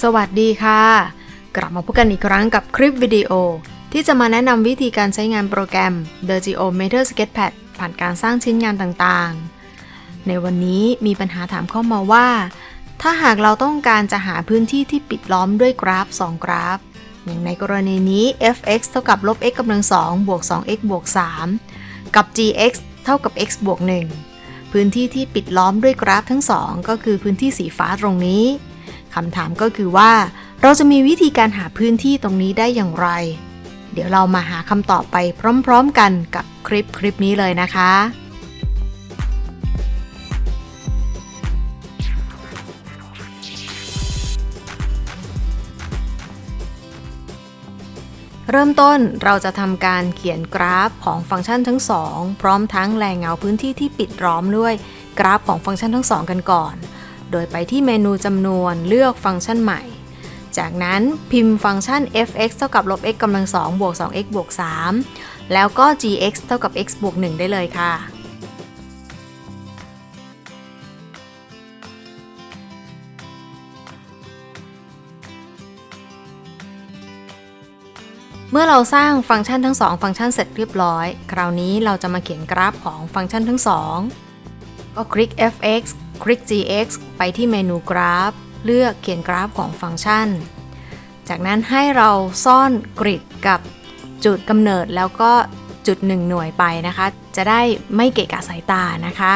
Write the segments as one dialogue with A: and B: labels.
A: สวัสดีค่ะ กลับมาพบกันอีกครั้งกับคลิปวิดีโอ ที่จะมาแนะนำวิธีการใช้งานโปรแกรม The Geometer Sketchpad ผ่านการสร้างชิ้นงานต่างๆ ในวันนี้มีปัญหาถามเข้ามาว่า ถ้าหากเราต้องการจะหาพื้นที่ที่ปิดล้อมด้วยกราฟ 2 กราฟ อย่างในกรณีนี้ f(x) เท่ากับลบ x กำลัง2บวก 2x บวก 3 กับ gx เท่ากับ x บวก 1 พื้นที่ที่ปิดล้อมด้วยกราฟทั้งสองก็คือพื้นที่สีฟ้าตรงนี้ คำถามก็คือว่า เราจะมีวิธีการหาพื้นที่ตรงนี้ได้อย่างไร เดี๋ยวเรามาหาคำตอบไปพร้อมๆกันกับคลิปคลิปนี้เลยนะคะ เริ่มต้นเราจะทำการเขียนกราฟของฟังก์ชันทั้งสองพร้อมทั้งแรงเงาพื้นที่ที่ปิดล้อมด้วยกราฟของฟังก์ชันทั้งสองกันก่อน โดยไปที่เมนูจำนวนเลือกฟังก์ชันใหม่ จากนั้นพิมพ์ฟังก์ชัน f(x) เท่ากับลบ x กำลัง2บวก 2x บวก 3 แล้วก็ gx เท่ากับ x บวก 1 ได้เลยค่ะเมื่อเราสร้างฟังก์ชันทั้งสองฟังก์ชันเสร็จเรียบร้อย คราวนี้เราจะมาเขียนกราฟของฟังก์ชันทั้งสองก็คลิก fx คลิก gx ไปที่เมนูกราฟ เลือกเขียนกราฟของฟังก์ชัน จากนั้นให้เราซ่อนกริดกับจุดกำเนิดแล้วก็จุด1หน่วยไปนะคะ จะได้ไม่เกะกะสายตานะคะ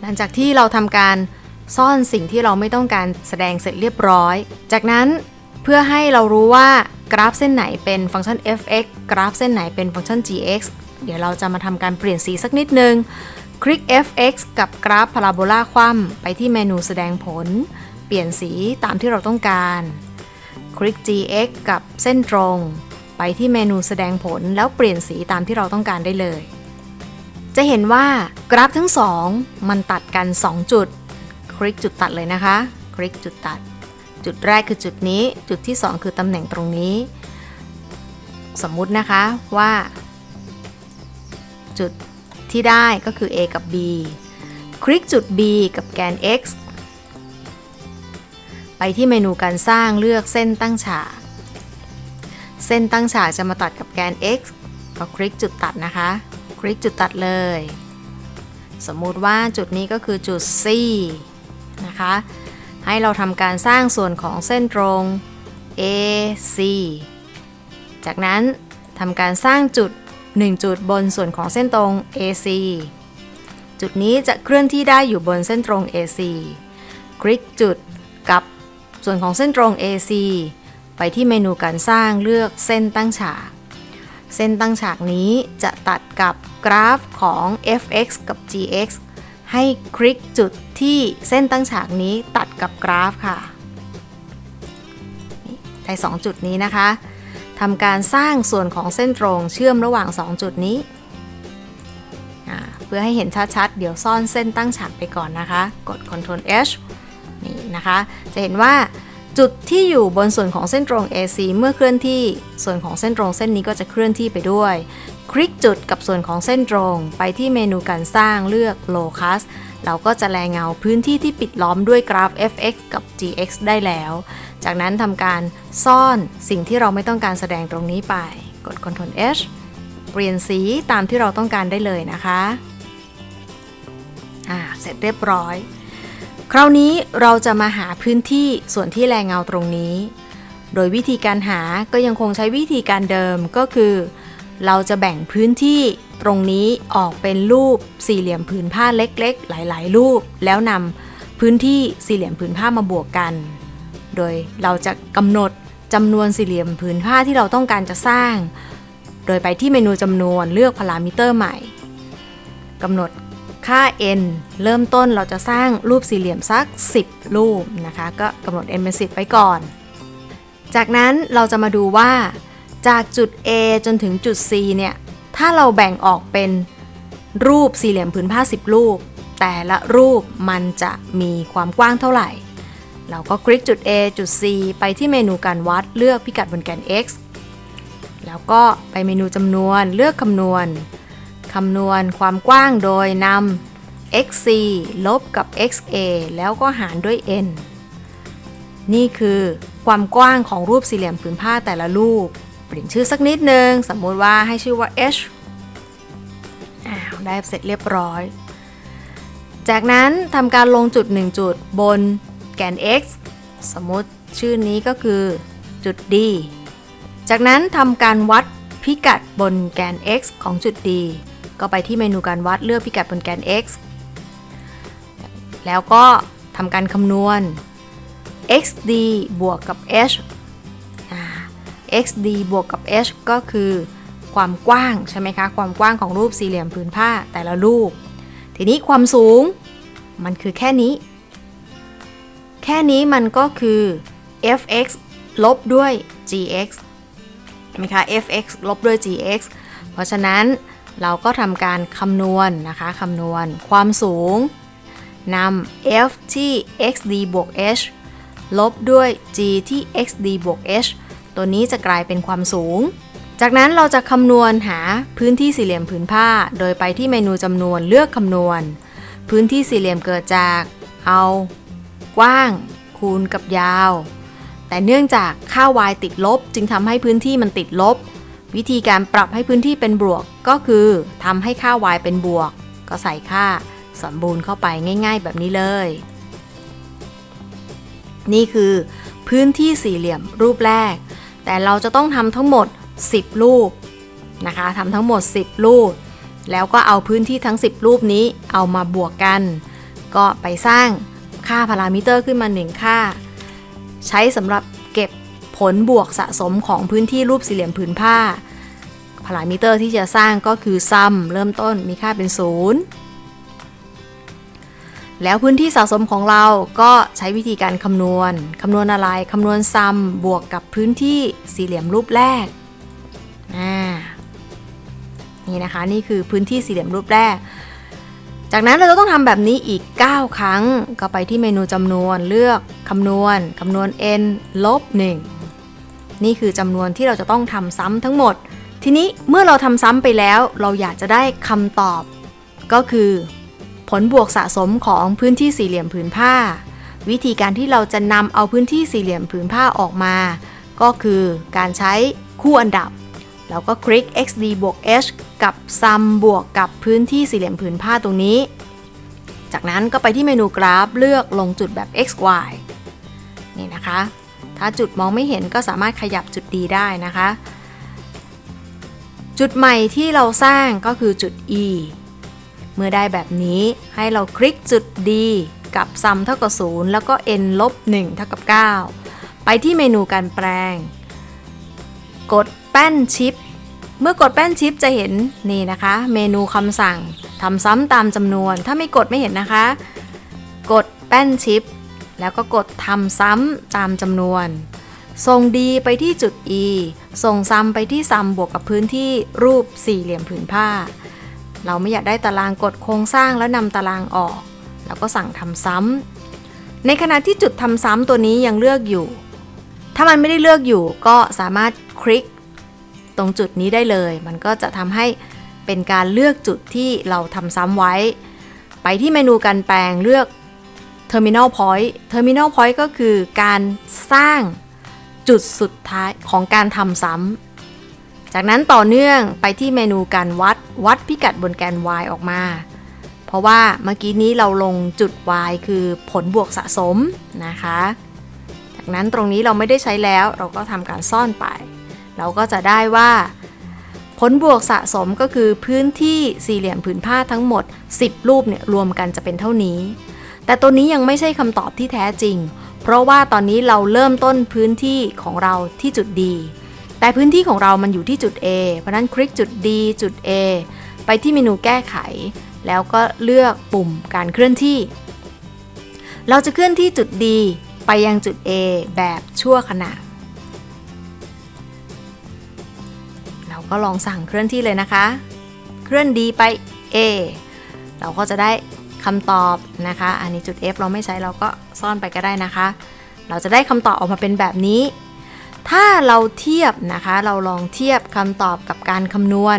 A: หลังจากที่เราทำการซ่อนสิ่งที่เราไม่ต้องการแสดงเสร็จเรียบร้อย จากนั้นเพื่อให้เรารู้ว่ากราฟเส้นไหนเป็นฟังก์ชัน f(x) กราฟเส้นไหนเป็นฟังก์ชัน gx เดี๋ยวเราจะมาทำการเปลี่ยนสีสักนิดนึง คลิก fx กับกราฟพาราโบลาคว่ำไปที่เมนูแสดงผล เปลี่ยนสีตามที่เราต้องการ คลิก gx กับเส้นตรง ไปที่เมนูแสดงผลแล้วเปลี่ยนสีตามที่เราต้องการได้เลย จะเห็นว่ากราฟทั้งสองมันตัดกัน 2 จุด คลิกจุดตัดเลยนะคะ คลิกจุดตัด จุดแรกคือจุดนี้ จุดที่ 2 คือตำแหน่งตรงนี้ สมมุตินะคะว่า จุดที่ได้ก็คือ A กับ B คลิกจุด B กับแกน x ไปที่เมนูการสร้างเลือกเส้นตั้งฉาก เส้นตั้งฉากจะมาตัดกับแกน x ก็คลิกจุดตัดนะคะ คลิกจุดตัดเลย สมมุติว่าจุดนี้ก็คือจุด C นะคะ ให้เราทำการสร้างส่วนของเส้นตรง AC จากนั้นทำการสร้างจุด 1 จุดบนส่วนของเส้นตรง AC จุดนี้จะเคลื่อนที่ได้อยู่บนเส้นตรง AC คลิกจุดกับส่วนของเส้นตรง AC ไปที่เมนูการสร้างเลือกเส้นตั้งฉาก เส้นตั้งฉากนี้จะตัดกับกราฟของ fx กับ gx ให้คลิกจุดที่เส้นตั้งฉากนี้ตัดกับกราฟค่ะได้2จุดนี้นะคะ ทำการสร้างส่วนของเส้นตรงเชื่อมระหว่าง 2 จุดนี้ เพื่อให้เห็นชัดๆ เดี๋ยวซ่อนเส้นตั้งฉากไปก่อนนะคะ กด Ctrl H นี่นะคะ จะเห็นว่าจุดที่อยู่บนส่วนของเส้นตรง AC เมื่อเคลื่อนที่ส่วนของเส้นตรงเส้นนี้ก็จะเคลื่อนที่ไปด้วย คลิกจุดกับส่วนของเส้นตรง ไปที่เมนูการสร้างเลือก Locus เราก็จะแลเงาพื้นที่ที่ปิดล้อมด้วยกราฟ fx กับ gx ได้แล้ว จากนั้นทำการซ่อนสิ่งที่เราไม่ต้องการแสดงตรงนี้ไป กด Ctrl H เปลี่ยนสีตามที่เราต้องการได้เลยนะคะอ่าเสร็จเรียบร้อย คราวนี้เราจะมาหาพื้นที่ส่วนที่แรงเงาตรงนี้ โดยวิธีการหาก็ยังคงใช้วิธีการเดิมก็คือ เราจะแบ่งพื้นที่ ตรงนี้ออกเป็นรูปสี่เหลี่ยมผืนผ้าเล็กๆ หลายๆ รูป แล้วนำพื้นที่สี่เหลี่ยมผืนผ้ามาบวกกัน โดยเราจะกำหนดจำนวนสี่เหลี่ยมผืนผ้าที่เราต้องการจะสร้าง โดยไปที่เมนูจำนวนเลือกพารามิเตอร์ใหม่กำหนดค่า n เริ่มต้นเราจะสร้างรูปสี่เหลี่ยมสัก 10 รูปนะคะ ก็กำหนด n เป็น 10 ไว้ก่อน จากนั้นเราจะมาดูว่า จากจุด A จนถึงจุด C เนี่ย ถ้าเราแบ่งออกเป็นรูปสี่เหลี่ยมผืนผ้า 10 รูป แต่ละรูปมันจะมีความกว้างเท่าไหร่ เราก็คลิกจุด A จุด C ไปที่เมนูการวัดเลือกพิกัดบนแกน x แล้วก็ไปเมนูจำนวนเลือกคำนวณคำนวณความกว้างโดยนำ xc ลบกับ xa แล้วก็หารด้วย n นี่คือความกว้างของรูปสี่เหลี่ยมผืนผ้าแต่ละรูป เปลี่ยนชื่อสักนิดนึง สมมุติว่าให้ชื่อว่า h อ้าวได้เสร็จเรียบร้อย จากนั้นทำการลงจุด 1 จุดบนแกน x สมมติชื่อนี้ก็คือจุด d จากนั้นทำการวัดพิกัดบนแกน x ของจุด d ก็ไปที่เมนูการวัดเลือกพิกัดบนแกน x แล้วก็ทำการคำนวณ xd บวกกับ h xd บวกกับ h ก็คือ ความกว้างใช่ไหมคะ ความกว้างของรูปสี่เหลี่ยมผืนผ้าแต่ละรูป ทีนี้ความสูงมันคือแค่นี้ แค่นี้มันก็คือ fx ลบด้วย gx เห็นไหมคะ fx ลบด้วย gx เพราะฉะนั้นเราก็ทำการคำนวณนนะคะคำนวณความสูงนำ f ที่ xd บวก h ลบด้วย g ที่ xd บวก h ตัวนี้จะกลายเป็นความสูง จากนั้นเราจะคำนวณหาพื้นที่สี่เหลี่ยมผืนผ้า โดยไปที่เมนูจำนวนเลือกคำนวณ พื้นที่สี่เหลี่ยมเกิดจากเอา กว้าง คูณกับยาว แต่เนื่องจากค่า y ติดลบ จึงทำให้พื้นที่มันติดลบ วิธีการปรับให้พื้นที่เป็นบวกก็คือทำให้ค่า y เป็นบวก ก็ใส่ค่าสมบูรณ์เข้าไปง่าย ๆ แบบนี้เลย นี่คือพื้นที่สี่เหลี่ยมรูปแรก แต่เราจะต้องทำทั้งหมด 10 รูปนะคะทำทั้งหมด 10 รูป แล้วก็เอาพื้นที่ทั้ง 10 รูปนี้เอามาบวกกัน ก็ไปสร้างค่าพารามิเตอร์ขึ้นมา 1 ค่า ใช้สำหรับเก็บผลบวกสะสมของพื้นที่รูปสี่เหลี่ยมผืนผ้าพารามิเตอร์ที่จะสร้างก็คือซัมเริ่มต้นมีค่าเป็น 0 แล้วพื้นที่สะสมของเราก็ใช้วิธีการคำนวณ คำนวณอะไร คำนวณซัมบวกกับพื้นที่สี่เหลี่ยมรูปแรกนี่นะคะ นี่คือพื้นที่สี่เหลี่ยมรูปแรก จากนั้นเราจะต้องทำแบบนี้อีก 9 ครั้ง ก็ไปที่เมนูจำนวนเลือกคำนวณคำนวณ n ลบ1นี่คือจำนวนที่เราจะต้องทำซ้ำทั้งหมด ทีนี้เมื่อเราทำซ้ำไปแล้ว เราอยากจะได้คำตอบก็คือ ผลบวกสะสมของพื้นที่สี่เหลี่ยมผืนผ้า วิธีการที่เราจะนำเอาพื้นที่สี่เหลี่ยมผืนผ้าออกมา ก็คือการใช้คู่อันดับ แล้วก็คลิก xd บวก h กับ sum บวกกับพื้นที่สี่เหลี่ยมผืนผ้าตรงนี้ จากนั้นก็ไปที่เมนูกราฟเลือกลงจุดแบบ x y นี่นะคะ ถ้าจุดมองไม่เห็นก็สามารถขยับจุด d ได้นะคะ จุดใหม่ที่เราสร้างก็คือจุด e เมื่อได้แบบนี้ให้เราคลิกจุด D กับ sum เท่ากับ 0 แล้วก็ n ลบ1เท่ากับ 9 ไปที่เมนูการแปลง กดแป้นชิป เมื่อกดแป้นชิปจะเห็นนี่นะคะ เมนูคำสั่งทำซ้ำตามจำนวน ถ้าไม่กดไม่เห็นนะคะ กดแป้นชิป แล้วก็กดทำซ้ำตามจำนวนส่ง D ไปที่จุด E ส่งซ้ำไปที่ซ้ำบวกกับพื้นที่รูปสี่เหลี่ยมผืนผ้า เราไม่อยากได้ตารางกดโครงสร้างแล้วนำตารางออก แล้วก็สั่งทำซ้ำในขณะที่จุดทำซ้ำตัวนี้ยังเลือกอยู่ ถ้ามันไม่ได้เลือกอยู่ก็สามารถคลิกตรงจุดนี้ได้เลย มันก็จะทำให้เป็นการเลือกจุดที่เราทำซ้ำไว้ ไปที่เมนูการแปลงเลือก Terminal Point Terminal Point ก็คือการสร้างจุดสุดท้ายของการทำซ้ำ จากนั้นต่อเนื่องไปที่เมนูการวัดวัดพิกัดบนแกน y ออกมา เพราะว่าเมื่อกี้นี้เราลงจุด y คือผลบวกสะสมนะคะ จากนั้นตรงนี้เราไม่ได้ใช้แล้วเราก็ทำการซ่อนไป เราก็จะได้ว่า ผลบวกสะสมก็คือพื้นที่สี่เหลี่ยมผืนผ้าทั้งหมด 10 รูปเนี่ยรวมกันจะเป็นเท่านี้ แต่ตัวนี้ยังไม่ใช่คำตอบที่แท้จริง เพราะว่าตอนนี้เราเริ่มต้นพื้นที่ของเราที่จุด D แต่พื้นที่ของเรามันอยู่ที่จุด A เพราะนั้นคลิกจุด D จุด A ไปที่เมนูแก้ไข แล้วก็เลือกปุ่มการเคลื่อนที่ เราจะเคลื่อนที่จุด D ไปยังจุด A แบบชั่วขณะ เราก็ลองสั่งเคลื่อนที่เลยนะคะ เคลื่อน D ไป A เราก็จะได้คำตอบนะคะ อันนี้จุด F เราไม่ใช้เราก็ซ่อนไปก็ได้นะคะ เราจะได้คำตอบออกมาเป็นแบบนี้ ถ้าเราเทียบนะคะ เราลองเทียบคำตอบกับการคำนวณ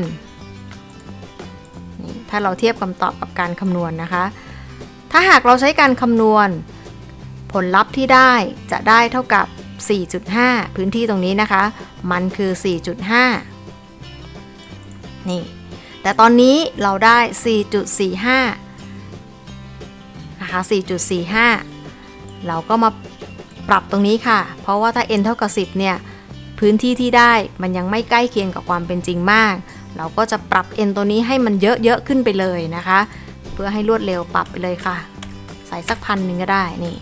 A: ถ้าเราเทียบคำตอบกับการคำนวณนะคะ ถ้าหากเราใช้การคำนวณ ผลลัพธ์ที่ได้จะได้เท่ากับ 4.5 พื้นที่ตรงนี้นะคะ มันคือ 4.5 นี่ แต่ตอนนี้เราได้ 4.45 นะคะ 4.45 เราก็มา ปรับตรงนี้ค่ะ เพราะว่าถ้า n เท่ากับ 10 เนี่ย พื้นที่ที่ได้มันยังไม่ใกล้เคียงกับความเป็นจริงมาก เราก็จะปรับ n ตัวนี้ให้มันเยอะๆขึ้นไปเลยนะคะ เพื่อให้รวดเร็วปรับไปเลยค่ะ ใส่สักพันหนึ่งก็ได้นี่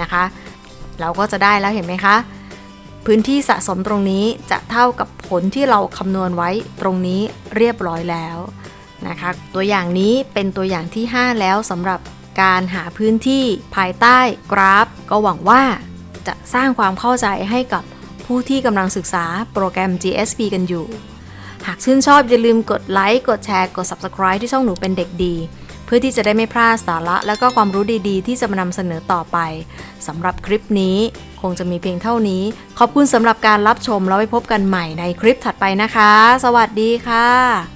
A: นะคะ เราก็จะได้แล้วเห็นไหมคะพื้นที่สะสมตรงนี้จะเท่ากับผลที่เราคำนวณไว้ตรงนี้เรียบร้อยแล้วนะคะ ตัวอย่างนี้เป็นตัวอย่างที่ 5 แล้วสำหรับ การหาพื้นที่ภายใต้กราฟ ก็หวังว่าจะสร้างความเข้าใจให้กับผู้ที่กำลังศึกษาโปรแกรม GSP กันอยู่ หากชื่นชอบอย่าลืมกดไลค์ กดแชร์ กด Subscribe ที่ช่องหนูเป็นเด็กดี เพื่อที่จะได้ไม่พลาดสาระ และก็ความรู้ดีๆ ที่จะมานำเสนอต่อไปสำหรับคลิปนี้คงจะมีเพียงเท่านี้ ขอบคุณสำหรับการรับชมแล้วไว้พบกันใหม่ในคลิปถัดไปนะคะ สวัสดีค่ะ